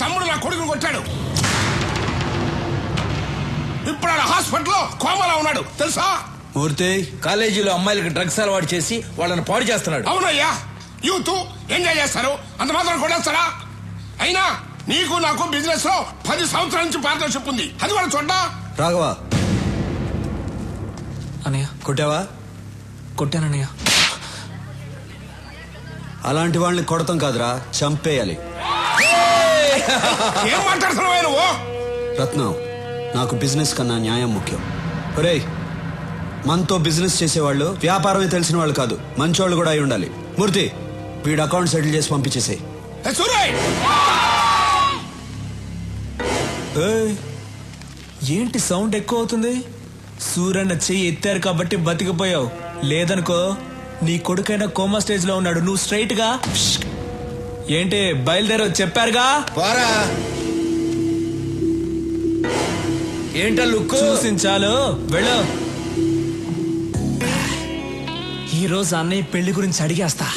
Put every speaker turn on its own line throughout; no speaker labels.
తమ్ముడు నా కొడుకుని కొట్టాడు. ఇప్పుడు ఆడ హాస్పిటల్లో కోమలో ఉన్నాడు. తెలుసా?
మూర్తి
కాలేజీలో అమ్మాయిలకు డ్రగ్స్ అలవాటు చేసి వాళ్ళని పాడు చేస్తున్నాడు.
అవునయ్యా యూత్ ఎంజాయ్ చేస్తారు. అంత మాత్రం కొట్టేస్తారా అయినా నీకు నాకు బిజినెస్లో పది సంవత్సరాల నుంచి పార్ట్నర్షిప్ ఉంది. అది కూడా చూడ్డా?
రాఘవ.
అనయ్య
కొట్టావా?
కొట్టానన్నయ్య.
అలాంటి వాళ్ళని కొడతాం కాదురా చంపేయాలి.
ఏం మాట్లాడుతున్నావు నువ్వు?
రత్నం నాకు బిజినెస్ కన్నా న్యాయం ముఖ్యం. ఒరేయ్ మనతో బిజినెస్ చేసేవాళ్ళు వ్యాపారమే తెలిసిన వాళ్ళు కాదు మంచోళ్ళు కూడా అయి ఉండాలి. మూర్తి వీడు అకౌంట్ సెటిల్ చేసి పంపించేసేయ్.
ఏయ్, ఏంటి సౌండ్ ఎక్కువ అవుతుంది? సూరన్న చెయ్యి ఎత్తారు కాబట్టి బతికిపోయావు. లేదనుకో నీ కొడుకైనా కోమా స్టేజ్లో ఉన్నాడు. నువ్వు స్ట్రైట్గా. ఏంటి బయలుదేరో చెప్పారుగా?
పోరా. ఏంటా లుక్
చూసించాలు వెళ్ళు. ఈ రోజు అన్నయ్య పెళ్ళి గురించి అడిగేస్తా.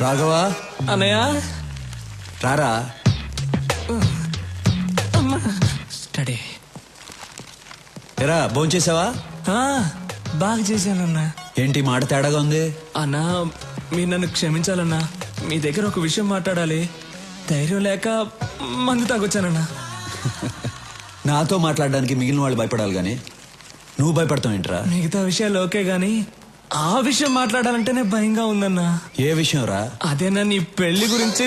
రాఘవ?
అన్నయ్య?
రారా?
స్టడీ.
ఎరా భోంచేసావా?
బాగా చేశానన్నా.
ఏంటి మాట తేడాగా ఉంది?
అన్నా మీరు నన్ను క్షమించాలన్నా. మీ దగ్గర ఒక విషయం మాట్లాడాలి. ధైర్యం లేక మందు తాగొచ్చానన్నా.
నాతో మాట్లాడడానికి మిగిలిన వాళ్ళు భయపడాలి గాని నువ్వు భయపడతావు ఏంట్రా
మిగతా విషయాలు ఓకే గాని ఆ విషయం మాట్లాడాలంటేనే భయంగా ఉందన్నా.
ఏ విషయం రా?
అదేనా నీ పెళ్ళి గురించి.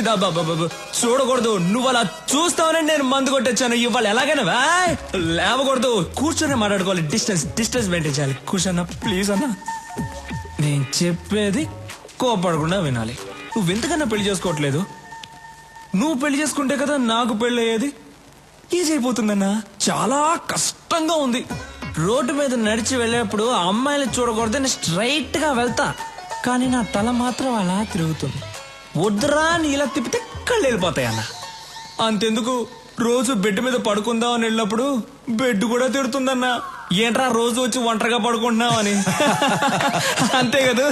చూడకూడదు. నువ్వు అలా చూస్తావని నేను మందు కొట్టొచ్చాను. ఇవాళ ఎలాగైనా. లేవకూడదు. కూర్చొని మాట్లాడుకోవాలి. డిస్టెన్స్ డిస్టెన్స్ మెయింటైన్ చేయాలి. కూర్చోన్నా ప్లీజ్ అన్నా. నేను చెప్పేది కోపడకుండా వినాలి. నువ్వు ఎందుకన్నా పెళ్ళి చేసుకోవట్లేదు? నువ్వు పెళ్ళి చేసుకుంటే కదా నాకు పెళ్ళి అయ్యేది ఈజీ అయిపోతుందన్నా. చాలా కష్టంగా ఉంది. రోడ్డు మీద నడిచి వెళ్ళేప్పుడు ఆ అమ్మాయిని చూడకూడదని స్ట్రైట్గా వెళ్తా. కానీ నా తల మాత్రం అలా తిరుగుతుంది. వద్దురా అని ఇలా తిప్పితే కళ్ళు వెళ్ళిపోతాయి అన్న. అంతెందుకు? రోజు బెడ్ మీద పడుకుందాం అని వెళ్ళినప్పుడు బెడ్ కూడా తిడుతుందన్నా ఏంట్రా రోజు వచ్చి ఒంటరిగా పడుకుంటున్నావు అని అంతే కదా?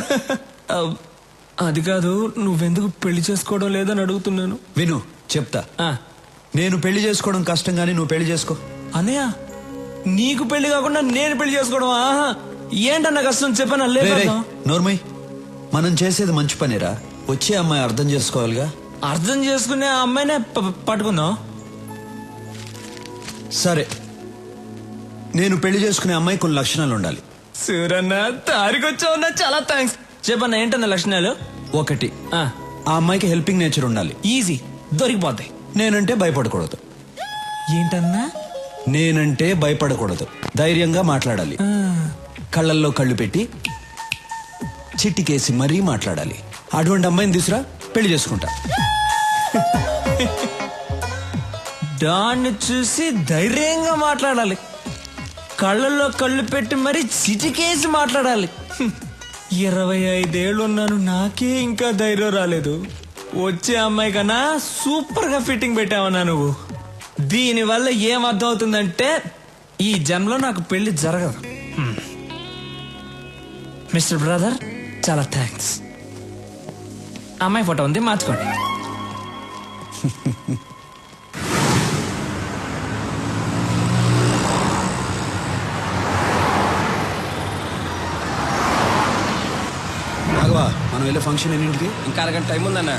అది కాదు నువ్వెందుకు పెళ్ళి చేసుకోవడం లేదని అడుగుతున్నాను?
విను చెప్తా. నేను పెళ్ళి చేసుకోవడం కష్టం గానీ నువ్వు పెళ్ళి చేసుకో.
అన్నయ్య నీకు పెళ్ళి కాకుండా నేను పెళ్ళి చేసుకోవడం ఆహా. ఏంటన్న కష్టం? చెప్పాను?
నోర్మయ్ మనం చేసేది మంచి పనిరా? వచ్చే అమ్మాయి అర్థం చేసుకోవాలిగా?
అర్థం చేసుకునే ఆ అమ్మాయినే ప- పట్టుకుందాం.
సరే. నేను పెళ్ళి చేసుకునే అమ్మాయి కొన్ని లక్షణాలు ఉండాలి.
సూరన్న తారికొచ్చావున్నా చాలా థ్యాంక్స్ చెప్పన్న ఏంటన్న లక్షణాలు?
ఒకటి
ఆ,
ఆ అమ్మాయికి హెల్పింగ్ నేచర్ ఉండాలి.
ఈజీ దొరికిపోతాయి.
నేనంటే భయపడకూడదు.
ఏంటన్నా?
నేనంటే భయపడకూడదు. ధైర్యంగా మాట్లాడాలి. కళ్ళల్లో కళ్ళు పెట్టి చిట్టికేసి మరీ మాట్లాడాలి. అటువంటి అమ్మాయిని తీసురా పెళ్ళి చేసుకుంటా.
దాన్ని చూసి ధైర్యంగా మాట్లాడాలి. కళ్ళల్లో కళ్ళు పెట్టి మరి చిటికేసి మాట్లాడాలి. ఇరవై ఐదేళ్ళు ఉన్నాను నాకే ఇంకా ధైర్యం రాలేదు. వచ్చే అమ్మాయి కన్నా సూపర్గా ఫిట్టింగ్ పెట్టావన్నా నువ్వు. దీని వల్ల ఏం అర్థం అవుతుందంటే ఈ జన్మలో నాకు పెళ్ళి జరగదు. మిస్టర్ బ్రదర్ చాలా థ్యాంక్స్ అమ్మాయి ఫోటో ఉంది మార్చుకోండి.
రాఘవా మనం వెళ్ళే ఫంక్షన్ ఎన్నింటికి?
ఇంకా అరగంట టైం ఉందన్నా.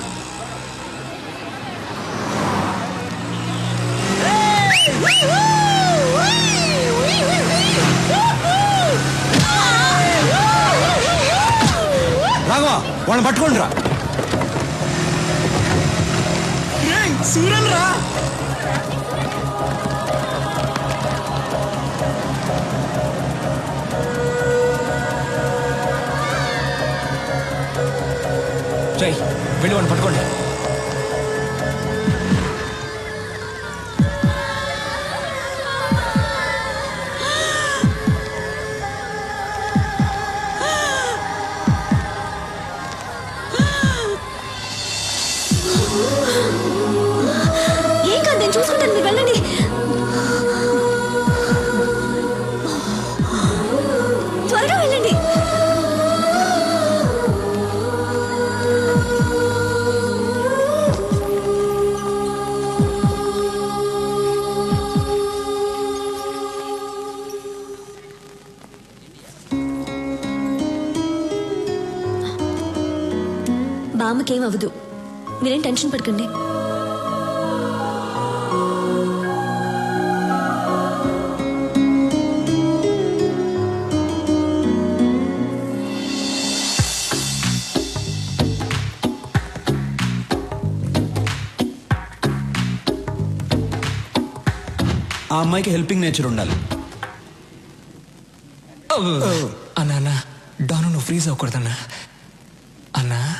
రాఘవా వాళ్ళని పట్టుకోండి రా
సూరన్ రా వెళ్ళి వాడిని పట్టుకోండి.
వెళ్ళండి. బామ్మకేం అవ్వదు. మీరేం టెన్షన్ పడకండి.
అమ్మాయికి హెల్పింగ్ నేచర్ ఉండాలి.
అన్నా అన్నా డాను నువ్వు ఫ్రీజ్ అవ్వకూడదన్నా. అన్నా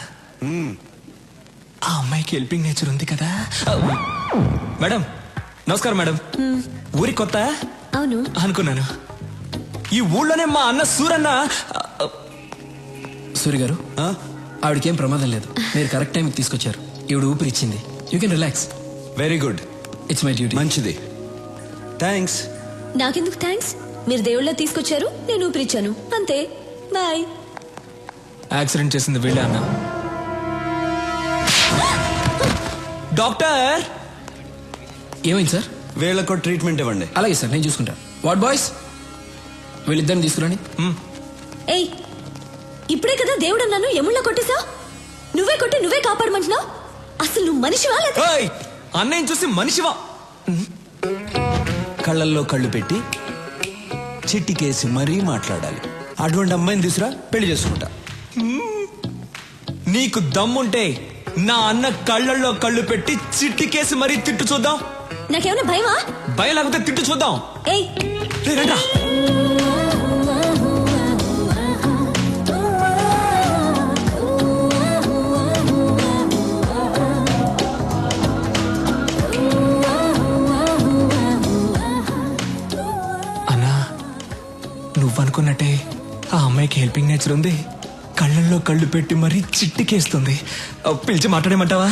ఆ అమ్మాయికి హెల్పింగ్ నేచర్ ఉంది కదా. మేడం నమస్కారం మేడం. ఊరి కొత్త?
అవును.
అనుకున్నాను. ఈ ఊళ్ళోనే మా అన్న సూరన్న.
సూర్య గారు
ఆ?
ఆవిడకేం ప్రమాదం లేదు. మీరు కరెక్ట్ టైంకి తీసుకొచ్చారు. ఈవిడ ఊపిరి ఇచ్చింది. You can relax.
Very good.
It's my duty
మంచిది. థ్యాంక్స్
నాకెందుకు థ్యాంక్స్ మీరు దేవుళ్ళ తీసుకొచ్చారు నేను ఊపిరిచ్చాను. అంతే. బాయ్
యాక్సిడెంట్ చేసింది వీళ్ళే అన్న. డాక్టర్
ఏమైంది సార్?
వీళ్ళకు ట్రీట్మెంట్ ఇవ్వండి.
అలాగే సార్ నేను చూసుకుంటాను వాట్ బాయ్స్ వీళ్ళిద్దరిని తీసుకురండి.
ఏయ్ ఇప్పుడే కదా దేవుడు అన్నాను ఎముళ్ళ కొట్టేశా నువ్వే కొట్టి నువ్వే కాపాడమంటున్నావు? అసలు నువ్వు మనిషివా లేదా?
అన్నయ్యని చూసి మనిషివా?
కళ్ళల్లో కళ్ళు పెట్టి చిట్టికేసి మరీ మాట్లాడాలి. అటువంటి అమ్మాయిని తీసురా పెళ్ళి చేసుకుంటా.
నీకు దమ్ముంటే నా అన్న కళ్ళల్లో కళ్ళు పెట్టి చిట్టికేసి మరీ తిట్టు చూద్దాం.
నాకేమైనా భయమా?
భయం లేకపోతే తిట్టు చూద్దాం.
ఏయ్.
షాపింగ్ నేచర్ ఉంది. కళ్ళల్లో కళ్ళు పెట్టి మరీ చిట్టికేస్తుంది. పిలిచి మాట్లాడేమంటావా?